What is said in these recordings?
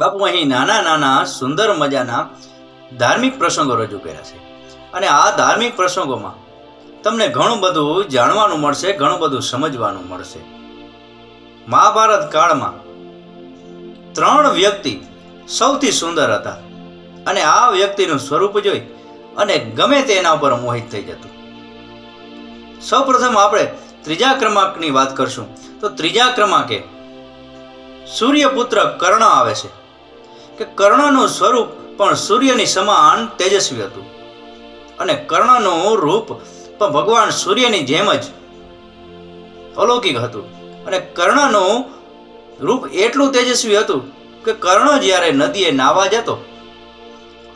બાપુ અહીં નાના નાના સુંદર મજાના ધાર્મિક પ્રસંગો રજૂ કર્યા છે. અને આ ધાર્મિક પ્રસંગોમાં તમને ઘણું બધું જાણવાનું મળશે, ઘણું બધું સમજવાનું મળશે. મહાભારત કાળમાં ત્રણ વ્યક્તિ સૌથી સુંદર હતા. અને આ વ્યક્તિનું સ્વરૂપ જોઈ અને ગમે તે એના ઉપર મોહિત થઈ જતું. સૌપ્રથમ આપણે ત્રીજા ક્રમાંકની વાત કરશું. તો ત્રીજા ક્રમાંકે સૂર્યપુત્ર કર્ણ આવે છે. કે કર્ણનું સ્વરૂપ પણ સૂર્યની સમાન તેજસ્વી હતું. અને કર્ણનું રૂપ પણ ભગવાન સૂર્યની જેમ જ અલૌકિક હતું. અને કર્ણનું રૂપ એટલું તેજસ્વી હતું કે કર્ણ જ્યારે નદીએ નાવા જતો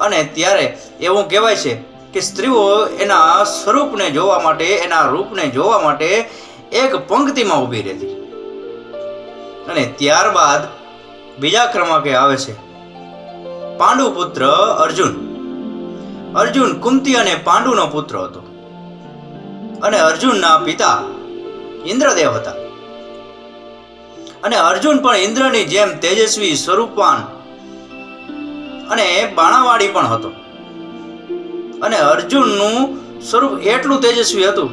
અને ત્યારે એવું કહેવાય છે કે સ્ત્રીઓ એના સ્વરૂપને જોવા માટે, એના રૂપને જોવા માટે એક પંક્તિમાં ઊભી રહેતી. અને ત્યારબાદ બીજા ક્રમાંકે આવે છે પાંડુ પુત્ર અર્જુન. અર્જુન કુંતી અને પાંડુનો પુત્ર હતો. અને અર્જુનના પિતા ઇન્દ્રદેવ હતા. અને અર્જુન પણ ઇન્દ્રની જેમ તેજસ્વી સ્વરૂપવાન અને બાણાવાળી પણ હતો. અને અર્જુનનું સ્વરૂપ એટલું તેજસ્વી હતું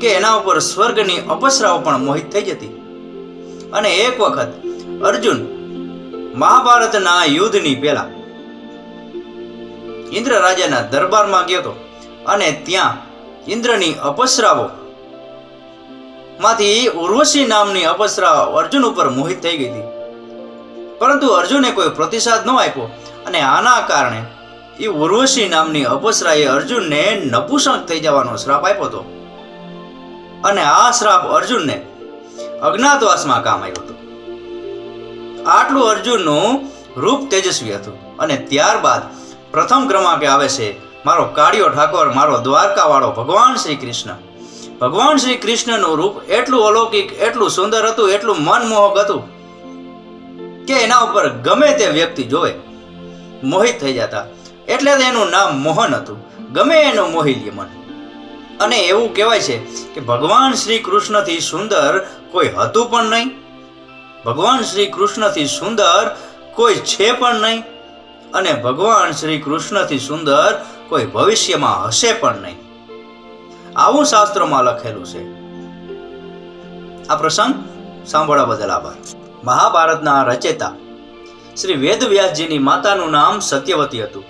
કે એના ઉપર સ્વર્ગની અપસરાઓ પણ મોહિત થઈ જતી. અને એક વખત અર્જુન મહાભારતના યુદ્ધની પહેલા ઇન્દ્ર રાજાના દરબારમાં ગયો હતો અને ત્યાં ઇન્દ્રની અપસરાઓ માંથી ઉર્વશી નામની અપસરા અર્જુન ઉપર મોહિત થઈ ગઈ હતી. પરંતુ અર્જુને કોઈ પ્રતિસાદ ન આપ્યો અને આના કારણે એ ઉર્વશી નામની અપસરાએ અર્જુનને નપુસંક થઈ જવાનો શ્રાપ આપ્યો હતો. અને આ શ્રાપ અર્જુનને અજ્ઞાતવાસમાં કામ આવ્યો હતો. આટલું અર્જુનનું રૂપ તેજસ્વી હતું અને ત્યારબાદ પ્રથમ ક્રમાંકે આવે છે મારો કાળિયો ઠાકોર, મારો દ્વારકાવાળો ભગવાન શ્રી કૃષ્ણ. ભગવાન શ્રી કૃષ્ણનું રૂપ એટલું અલૌકિક, એટલું સુંદર હતું, એટલું મનમોહક હતું કે એના ઉપર ગમે તે વ્યક્તિ જોવે, મોહિત થઈ જતા. એટલે એનું નામ મોહન હતું. ગમે એનું મોહી લે મન. અને એવું કહેવાય છે કે ભગવાન શ્રી કૃષ્ણથી સુંદર કોઈ હતું પણ નહીં. ભગવાન શ્રી કૃષ્ણથી સુંદર કોઈ છે પણ નહીં. અને ભગવાન શ્રી કૃષ્ણથી સુંદર કોઈ ભવિષ્યમાં હશે પણ નહીં. આવું શાસ્ત્રોમાં લખેલું છે. આ પ્રસંગ સાંભળવા બદલ આભાર. મહાભારતના રચેતા શ્રી વેદવ્યાસજીની માતાનું નામ સત્યવતી હતું.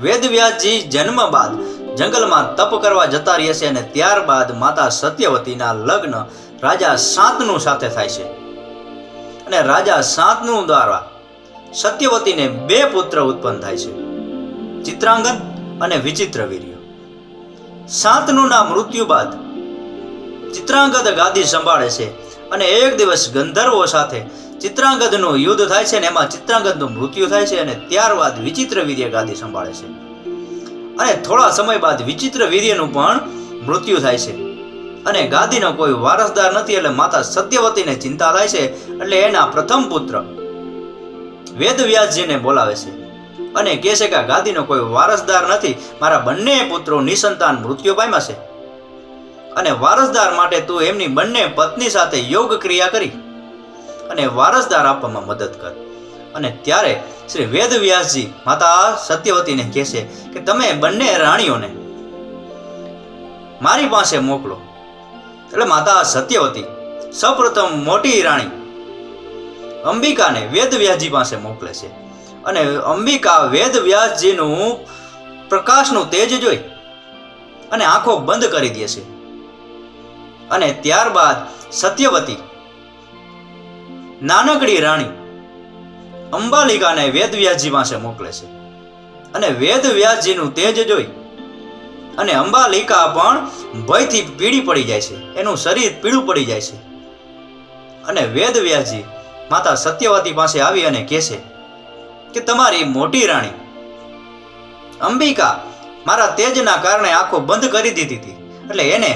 વેદવ્યાસજી જન્મ બાદ જંગલમાં તપ કરવા જતા રહે છે અને ત્યારબાદ માતા સત્યવતીના લગ્ન રાજા સાતનું સાથે થાય છે. અને રાજા સાતનું દ્વારા સત્યવતીને બે પુત્ર ઉત્પન્ન થાય છે. ચિત્રાંગદ અને વિચિત્ર વીર્ય. સાતનુંના મૃત્યુ બાદ ચિત્રાંગદ ગાદી સંભાળે છે અને એક દિવસ ગંધર્વો સાથે ચિત્રાંગદનું યુદ્ધ થાય છે અને એમાં ચિત્રાંગદનું મૃત્યુ થાય છે અને ત્યારબાદ વિચિત્ર વીર્ય ગાદી સંભાળે છે. અને થોડા સમય બાદ વિચિત્ર વીર્યનું પણ મૃત્યુ થાય છે. અને ગાદીનો કોઈ વારસદાર નથી એટલે માતા સત્યવતીને ચિંતા થાય છે એટલે એના પ્રથમ પુત્ર વેદવ્યાસજીને બોલાવે છે અને કહે છે કે ગાદીનો કોઈ વારસદાર નથી. મારા બંને પુત્રો નિસંતાન મૃત્યુ પામ્યા છે. અને વારસદાર માટે તું એમની બંને પત્ની સાથે યોગ ક્રિયા કરી અને વારસદાર આપવામાં મદદ કર. અને ત્યારે શ્રી વેદવ્યાસજી માતા સત્યવતીને કહે છે કે તમે બંને રાણીઓને મારી પાસે મોકલો. એટલે માતા સત્યવતી સૌપ્રથમ મોટી રાણી અંબિકાને વેદવ્યાસજી પાસે મોકલે છે. અને અંબિકા વેદવ્યાસજીનું પ્રકાશનું તેજ જોઈ અને આંખો બંધ કરી દે છે. અને ત્યારબાદ સત્યવતી, નાનકડી રાણી અંબાલિકાને વેદવ્યાસજી પાસે મોકલે છે. અને વેદવ્યાસજીનું તેજ જોઈ અને અંબાલિકા પણ ભયથી પીળી પડી જાય છે. એનું શરીર પીળું પડી જાય છે. અને વેદવ્યાસજી માતા સત્યવતી પાસે આવી અને કહે છે કે તમારી મોટી રાણી, અંબિકા મારા તેજના કારણે આંખો બંધ કરી દીધી હતી. એટલે એને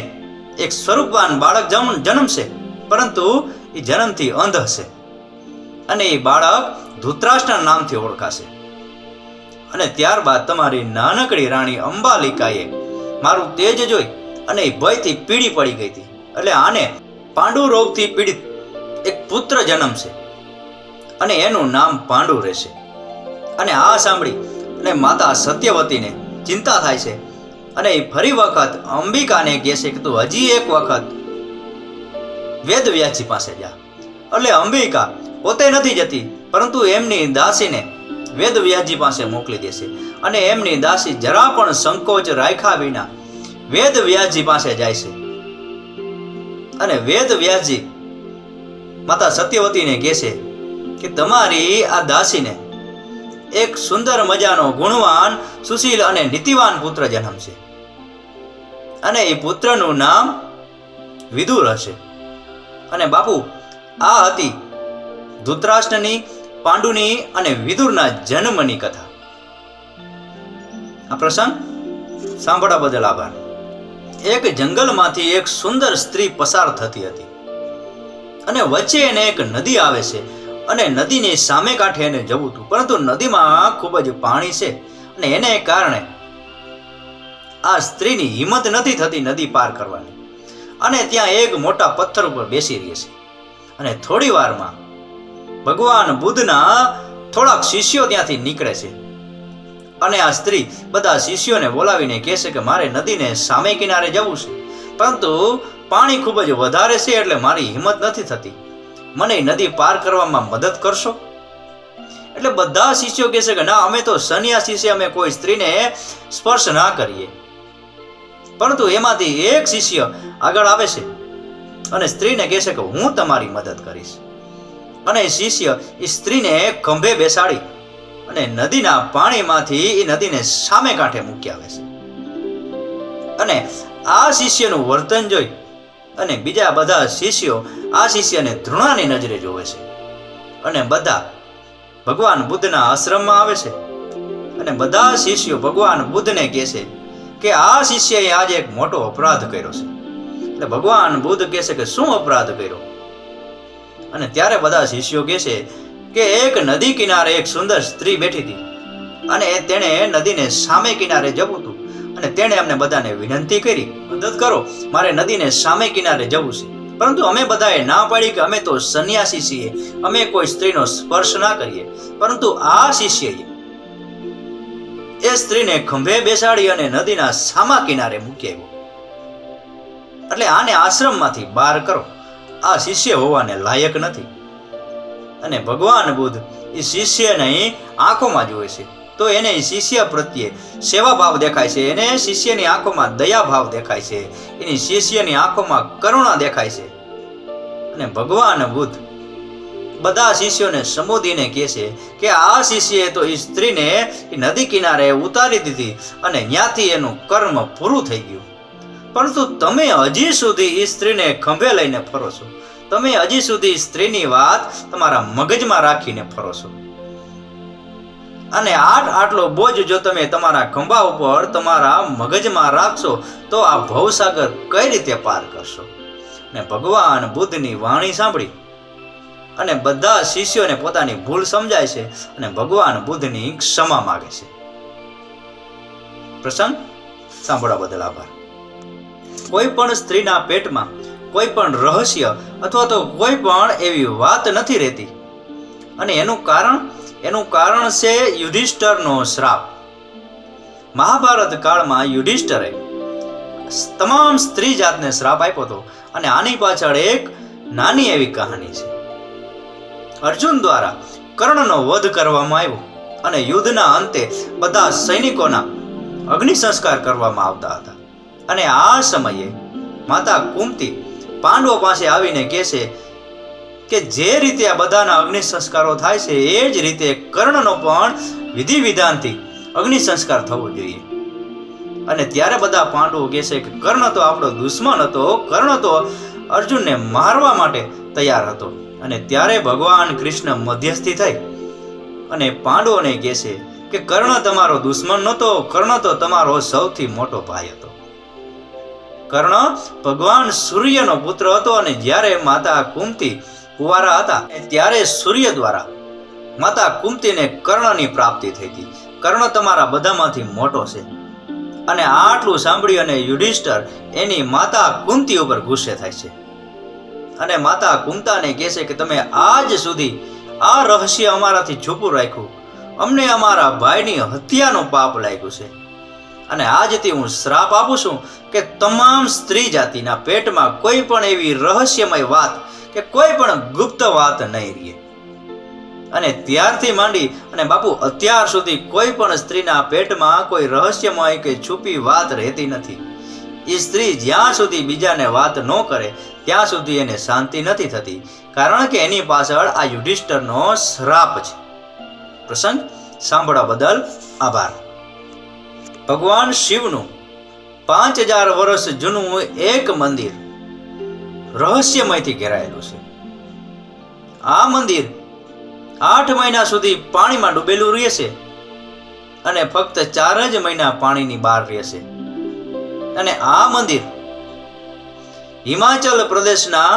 એક સ્વરૂપવાન બાળક જન્મ જન્મશે, પરંતુ એ જન્મથી અંધ હશે અને એ બાળક ધૂતરાષ્ટ્રના નામથી ઓળખાશે. અને ત્યારબાદ તમારી નાનકડી રાણી અંબાલિકાએ મારું તેજ જોઈ અને એ ભયથી પીળી પડી ગઈ હતી. એટલે આને પાંડુ રોગથી પીડિત એક પુત્ર જન્મશે. અને એનું નામ પાંડુ રહેશે. અને આ સાંભળી અને માતા સત્યવતીને ચિંતા થાય છે. અને ફરી વખત અંબિકાને કહે છે કે તું હજી એક વખત વેદવ્યાસજી પાસે જા. એટલે અંબિકા પોતે નથી જતી, પરંતુ એમની દાસીને વેદવ્યાસજી પાસે મોકલી દેશે અને એમની દાસી જરા પણ સંકોચ રાખ્યા વિના વેદવ્યાસજી પાસે જાય છે. અને વેદવ્યાસજી માતા સત્યવતીને કહે છે કે તમારી આ દાસીને એક સુંદર મજાનો ગુણવાન, સુશીલ અને નીતિવાન પુત્ર જન્મશે અને એ પુત્રનું નામ વિદુર હશે. અને બાપુ, આ હતી ધૃતરાષ્ટ્રની, પાંડુની અને વિદુરના જન્મની કથા. આ પ્રસંગ સાંભળવા બદલ આભાર. એક જંગલમાંથી એક સુંદર સ્ત્રી પસાર થતી હતી. અને વચ્ચે એને એક નદી આવે છે. અને નદીની સામે કાંઠે એને જવું હતું. પરંતુ નદીમાં ખૂબ જ પાણી છે અને એને કારણે આ સ્ત્રીની હિંમત નથી થતી નદી પાર કરવાની. અને ત્યાં એક મોટા પથ્થર ઉપર બેસી રહી છે. અને થોડી વારમાં ભગવાન બુદ્ધના થોડાક શિષ્યો ત્યાંથી નીકળે છે. અને આ સ્ત્રી બધા શિષ્યોને બોલાવીને કહે છે કે મારે નદીને સામે કિનારે જવું છે. પરંતુ પાણી ખૂબ જ વધારે છે એટલે મારી હિંમત નથી થતી. મને નદી પાર કરવામાં મદદ કરશો? એટલે બધા શિષ્યો કહે છે કે ના, અમે તો સન્યાસી છે અમે કોઈ સ્ત્રીને સ્પર્શ ના કરીએ. પરંતુ એમાંથી એક શિષ્ય આગળ આવે છે અને સ્ત્રીને કહે છે કે હું તમારી મદદ કરીશ. અને શિષ્ય એ સ્ત્રીને ખંભે બેસાડી અને નદીના પાણીમાંથી એ નદીને સામે કાંઠે મૂકી આવે છે. અને આ શિષ્યનું વર્તન જોઈ અને બીજા બધા શિષ્યો આ શિષ્યને ધૃણાની નજરે જોવે છે. અને બધા ભગવાન બુદ્ધના આશ્રમમાં આવે છે. અને બધા શિષ્યો ભગવાન બુદ્ધને કહે છે કે આ શિષ્યએ આજે એક મોટો અપરાધ કર્યો છે. એટલે ભગવાન બુદ્ધ કહે છે કે શું અપરાધ કર્યો? અને ત્યારે બધા શિષ્યો કહે છે કે એક નદી કિનારે એક સુંદર સ્ત્રી બેઠી હતી. અને તેણે નદીને સામે કિનારે જવું હતું. અને તેણે અમને બધાને વિનંતી કરી, મદદ કરો, મારે નદીને સામે કિનારે જવું છે. પરંતુ અમે બધાએ ના પાડી કે અમે તો સંન્યાસી છીએ. અમે કોઈ સ્ત્રીનો સ્પર્શ ના કરીએ, પરંતુ આ શિષ્યએ એ સ્ત્રીને ખંભે બેસાડી અને નદીના સામા કિનારે મૂકી આવ્યો એટલે આને આશ્રમમાંથી બહાર કરો. આ શિષ્ય હોવાને લાયક નથી. અને ભગવાન બુદ્ધ એ શિષ્યને આંખોમાં જોવે છે. તો એને શિષ્ય પ્રત્યે સેવા ભાવ દેખાય છે. એને શિષ્યની આંખોમાં દયા ભાવ દેખાય છે. એની શિષ્યની આંખોમાં કરુણા દેખાય છે. અને ભગવાન બુદ્ધ બધા શિષ્યોને સંબોધીને કહે છે કે આ શિષ્યએ તો એ સ્ત્રીને નદી કિનારે ઉતારી દીધી અને ત્યાંથી એનું કર્મ પૂરું થઈ ગયું. પરંતુ તમે હજી સુધી એ સ્ત્રીને ખંભે લઈને ફરો છો. તમે હજી સુધી સ્ત્રીની વાત તમારા મગજમાં રાખીને ફરો છો. અને આટ આટલો બોજ જો તમે તમારા ખંભા ઉપર તમારા મગજમાં રાખશો, તો આ ભવસાગર કઈ રીતે પાર કરશો? ને ભગવાન બુદ્ધની વાણી સાંભળી. અને બધા શિષ્યોને પોતાની ભૂલ સમજાય છે અને ભગવાન બુદ્ધની ક્ષમા માગે છે. પ્રસંગ સાંભળવા બદલ આભાર. કોઈ પણ સ્ત્રીના પેટમાં કોઈ પણ રહસ્ય અથવા તો કોઈ પણ એવી વાત નથી રહેતી. અને એનું કારણ એનું કારણ છે યુધિષ્ઠરનો શ્રાપ. મહાભારત કાળમાં યુધિષ્ઠરે તમામ સ્ત્રી જાતને શ્રાપ આપ્યો હતો અને આની પાછળ એક નાની એવી કહાની છે. અર્જુન દ્વારા કર્ણનો વધ કરવામાં આવ્યો અને યુદ્ધના અંતે બધા સૈનિકોના અગ્નિ સંસ્કાર કરવામાં આવતા હતા. અને આ સમયે માતા કુંતી પાંડવો પાસે આવીને કહે છે કે જે રીતે આ બધાના અગ્નિ સંસ્કારો થાય છે, એ જ રીતે કર્ણનો પણ વિધિ વિધાનથી અગ્નિ સંસ્કાર થવો જોઈએ. અને ત્યારે બધા પાંડવો કહે છે કે કર્ણ તો આપણો દુશ્મન હતો, કર્ણ તો અર્જુનને મારવા માટે તૈયાર હતો. અને ત્યારે ભગવાન કૃષ્ણ મધ્યસ્થી થઈ અને પાંડવોને કહે છે કે કર્ણ તમારો દુશ્મન નહોતો, કર્ણ તો તમારો સૌથી મોટો ભાઈ હતો. કર્ણ ભગવાન સૂર્યનો પુત્ર હતો અને જ્યારે માતા કુંતી કુંવારા હતા ત્યારે સૂર્ય દ્વારા માતા કુંતીને કર્ણની પ્રાપ્તિ થઈ હતી. કર્ણ તમારા બધામાંથી મોટો છે. અને આટલું સાંભળી અને યુધિષ્ઠર એની માતા કુંતી ઉપર ગુસ્સે થાય છે. અને માતા કુંતાને કહે છે કે તમે આજ સુધી આ રહસ્ય અમારાથી છુપું રાખ્યું. અમને અમારા ભાઈની હત્યાનો પાપ લાગ્યું છે. અને આજથી હું શ્રાપ આપું છું કે તમામ સ્ત્રી જાતિના પેટમાં કોઈ પણ એવી રહસ્યમય વાત કે કોઈ પણ ગુપ્ત વાત નહીં રહે અને ત્યારથી માંડી અને બાપુ, અત્યાર સુધી કોઈ પણ સ્ત્રીના પેટમાં કોઈ રહસ્યમય કે છુપી વાત રહેતી નથી. એ સ્ત્રી જ્યાં સુધી બીજાને વાત ન કરે, ત્યાં સુધી એને શાંતિ નથી થતી. કારણ કે એની પાછળ આ યુધિષ્ઠરનો શ્રાપ છે. પ્રસંગ, સાંભળવા બદલ આભાર. ભગવાન શિવનું પાંચ હજાર વર્ષ જૂનું એક મંદિર રહસ્યમયથી ઘેરાયેલું છે. આ મંદિર આઠ મહિના સુધી પાણીમાં ડૂબેલું રહેશે અને ફક્ત ચાર જ મહિના પાણીની બહાર રહેશે અને આ મંદિર હિમાચલ પ્રદેશના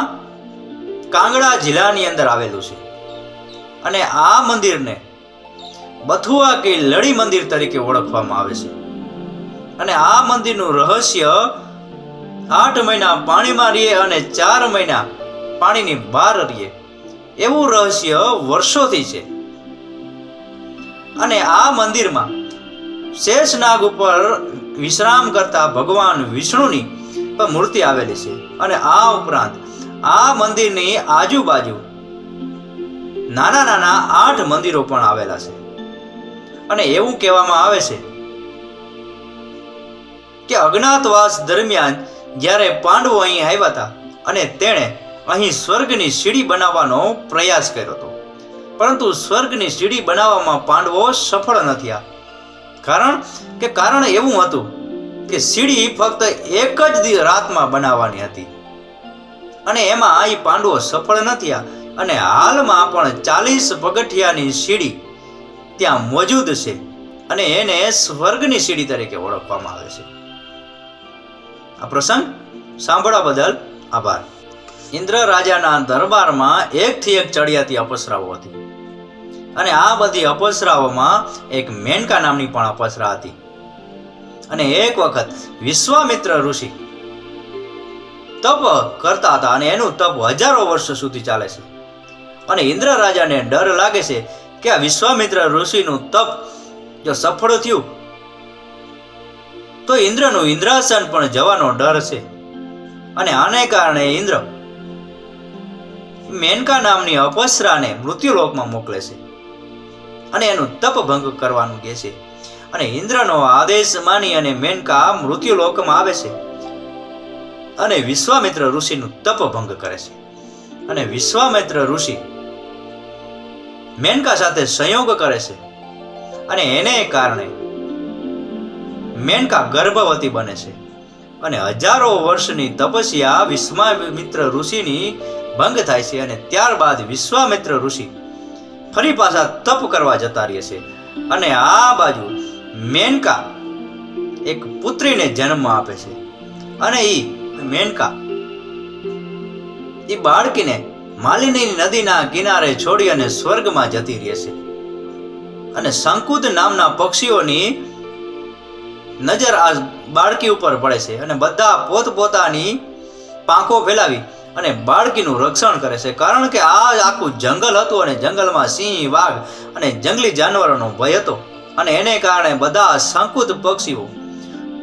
કાંગડા જિલ્લાની અંદર આવેલું છે. અને આ મંદિરને બથુઆ કે લડી મંદિર તરીકે ઓળખવામાં આવે છે. અને આ મંદિરનું રહસ્ય આઠ મહિના પાણીમાં રહીએ અને ચાર મહિના પાણીની બહાર રહીએ. એવું રહસ્ય વર્ષોથી છે. અને આ મંદિરમાં શેષનાગ ઉપર વિશ્રામ કરતા ભગવાન વિષ્ણુની પણ મૂર્તિ આવેલી છે. અને આ ઉપરાંત આ મંદિરની આજુબાજુ નાના નાના આઠ મંદિરો પણ આવેલા છે. અને એવું કહેવામાં આવે છે કે અજ્ઞાતવાસ દરમિયાન જ્યારે પાંડવો અહીં આવ્યા હતા અને તેણે અહીં સ્વર્ગની સીડી બનાવવાનો પ્રયાસ કર્યો હતો. પરંતુ સ્વર્ગની સીડી બનાવવામાં પાંડવો સફળ ન થયા. કારણ કે કારણ એવું હતું કે સીડી ફક્ત એક જ રાતમાં બનાવવાની હતી. અને એમાં અહીં પાંડવો સફળ ન થયા અને હાલમાં પણ ચાલીસ પગથિયાની સીડી ત્યાં મોજૂદ છે અને એને સ્વર્ગની સીડી તરીકે ઓળખવામાં આવે છે. આ પ્રસંગ સાંભળવા બદલ આભાર. ઇન્દ્ર રાજાના દરબારમાં એકથી એક ચડિયાતી અપસરાઓ હતી. અને આ બધી અપસરાઓમાં એક મેનકા નામની પણ અપસરા હતી. અને એક વખત વિશ્વામિત્ર ઋષિ તપ કરતા હતા અને એનું તપ હજારો વર્ષ સુધી ચાલે છે. અને ઇન્દ્ર રાજાને ડર લાગે છે કે આ વિશ્વામિત્ર ઋષિનું તપ જો સફળ થયું તો ઇન્દ્રનું ઇન્દ્રાસન પણ જવાનો ડર છે. અને આને કારણે ઇન્દ્ર મેનકા નામની અપસરાને મૃત્યુલોકમાં મોકલે છે અને એનું તપ ભંગ કરવાનું કહે છે. અને ઇન્દ્રનો આદેશ માની અને મેનકા મૃત્યુલોકમાં આવે છે અને વિશ્વામિત્ર ઋષિનું તપ ભંગ કરે છે. અને વિશ્વામિત્ર ઋષિ મેનકા સાથે સંયોગ કરે છે અને એને કારણે મેનકા ગર્ભવતી બને છે. અને હજારો વર્ષની તપસ્યા વિશ્વામિત્ર ઋષિની ભંગ થાય છે અને ત્યારબાદ વિશ્વામિત્ર ઋષિ ફરી પાછા તપ કરવા જતા રહે છે. અને આ બાજુ મેનકા એક પુત્રીને જન્મ આપે છે. અને એ મેનકા એ બાળકીને માલિની નદીના કિનારે છોડી અને સ્વર્ગમાં જતી રહે છે. અને શંકુદ નામના પક્ષીઓની નજર આ બાળકી ઉપર પડે છે અને બધા પોતપોતાની પાંખો ફેલાવી અને બાળકીનું રક્ષણ કરે છે. કારણ કે આ આખું જંગલ હતું અને જંગલમાં સિંહ, વાઘ અને જંગલી જાનવરોનો ભય હતો. અને એને કારણે બધા શંકુદ પક્ષીઓ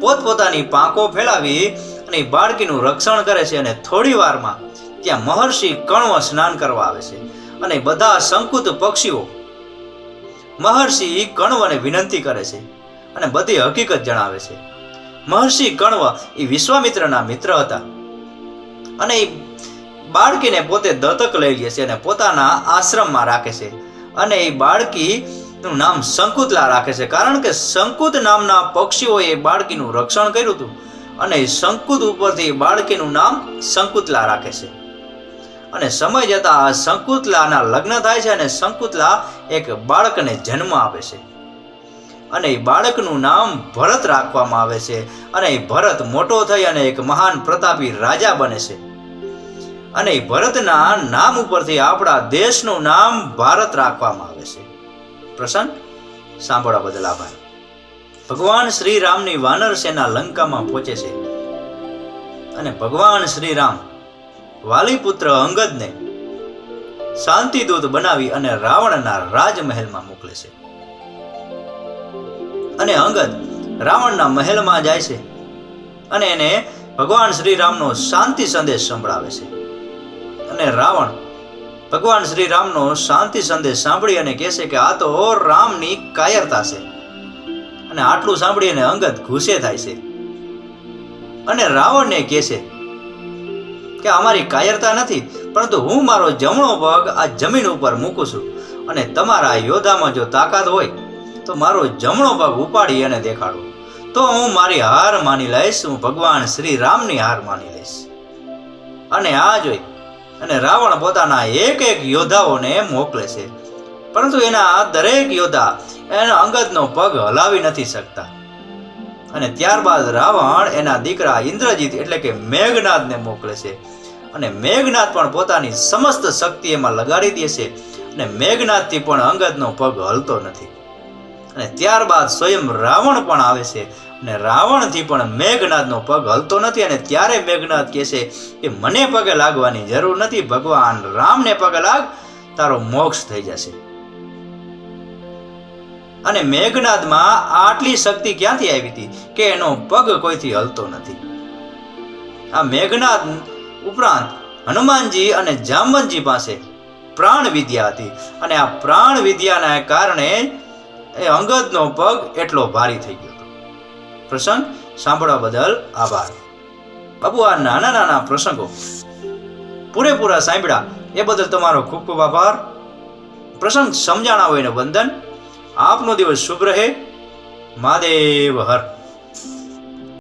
પોતપોતાની પાંખો ફેલાવી અને બાળકીનું રક્ષણ કરે છે અને થોડી વારમાં ત્યાં મહર્ષિ કણવ સ્નાન કરવા આવે છે. અને બધા સંકુત પક્ષીઓ મહર્ષિ કણવને વિનંતી કરે છે. અને બધી હકીકત જણાવે છે. મહર્ષિ કણવ એ વિશ્વામિત્રના મિત્ર હતા. અને એ બાળકીને પોતે દત્તક લઈ લે છે અને પોતાના આશ્રમમાં રાખે છે. અને એ બાળકી નું નામ શંકુતલા રાખે છે. કારણ કે શંકુત નામના પક્ષીઓએ બાળકીનું રક્ષણ કર્યું હતું. અને શંકુત ઉપરથી બાળકીનું નામ શંકુતલા રાખે છે. અને સમય જતાં શંકુતલાના લગ્ન થાય છે અને શંકુતલા એક બાળકને જન્મ આપે છે. અને એ બાળકનું નામ ભરત રાખવામાં આવે છે અને ભરત મોટો થઈ અને એક મહાન પ્રતાપી રાજા બને છે. અને એ ભરતના નામ ઉપરથી આપણા દેશનું નામ ભારત રાખવામાં આવે છે. પ્રસન્ન સાંભળવા બદલ આભાર. ભગવાન શ્રી રામની વાનર સેના લંકામાં પહોંચે છે. અને ભગવાન શ્રી રામ વાલીપુત્ર અંગદને શાંતિદૂત બનાવી અને રાવણના રાજમહેલમાં મોકલે છે. અને અંગદ રાવણના મહેલમાં જાય છે અને એને ભગવાન શ્રી રામનો શાંતિ સંદેશ સંભળાવે છે. અને રાવણ ભગવાન શ્રી રામનો શાંતિ સંદેશ સાંભળી અને કહે છે કે આ તો રામની કાયરતા છે. અને આટલું સાંભળી અને અંગદ ગુસ્સે થાય છે. અને રાવણને કહે છે કે અમારી કાયરતા નથી, પરંતુ હું મારો જમણો પગ આ જમીન ઉપર મૂકું છું અને તમારા યોદ્ધામાં જો તાકાત હોય તો મારો જમણો પગ ઉપાડી અને દેખાડો. તો હું મારી હાર માની લઈશ, હું ભગવાન શ્રી રામની હાર માની લઈશ. અને આ જોઈ, અને રાવણ પોતાના એક એક યોદ્ધાઓને મોકલે છે. પરંતુ એના દરેક યોદ્ધા એના અંગદનો પગ હલાવી નથી શકતા. અને ત્યારબાદ રાવણ એના દીકરા ઇન્દ્રજીત એટલે કે મેઘનાથને મોકલે છે. અને મેઘનાથ પણ પોતાની સમસ્ત શક્તિ એમાં લગાડી દે છે. અને મેઘનાથથી પણ અંગદનો પગ હલતો નથી. અને ત્યારબાદ સ્વયં રાવણ પણ આવે છે. અને રાવણથી પણ મેઘનાથનો પગ હલતો નથી અને ત્યારે મેઘનાથ કહે છે કે, મને પગે લાગવાની જરૂર નથી, ભગવાન રામને પગે લાગ, તારો મોક્ષ થઈ જશે. અને મેઘનાદમાં આટલી શક્તિ ક્યાંથી આવી હતી કે એનો પગ કોઈથી હલતો નથી? આ મેઘનાદ ઉપરાંત હનુમાનજી અને જામવંતજી પાસે પ્રાણ વિદ્યા હતી. અને આ પ્રાણ વિદ્યાના કારણે એ અંગદનો પગ એટલો ભારી થઈ ગયો હતો. પ્રસંગ સાંભળવા બદલ આભાર. બાબુ, આ નાના નાના પ્રસંગો. પૂરેપૂરા સાંભળ્યા. એ બદલ તમારો ખૂબ ખૂબ આભાર. પ્રસંગ સમજાણા હોય ને વંદન આપનો દિવસ શુભ રહે. મહાદેવ હર.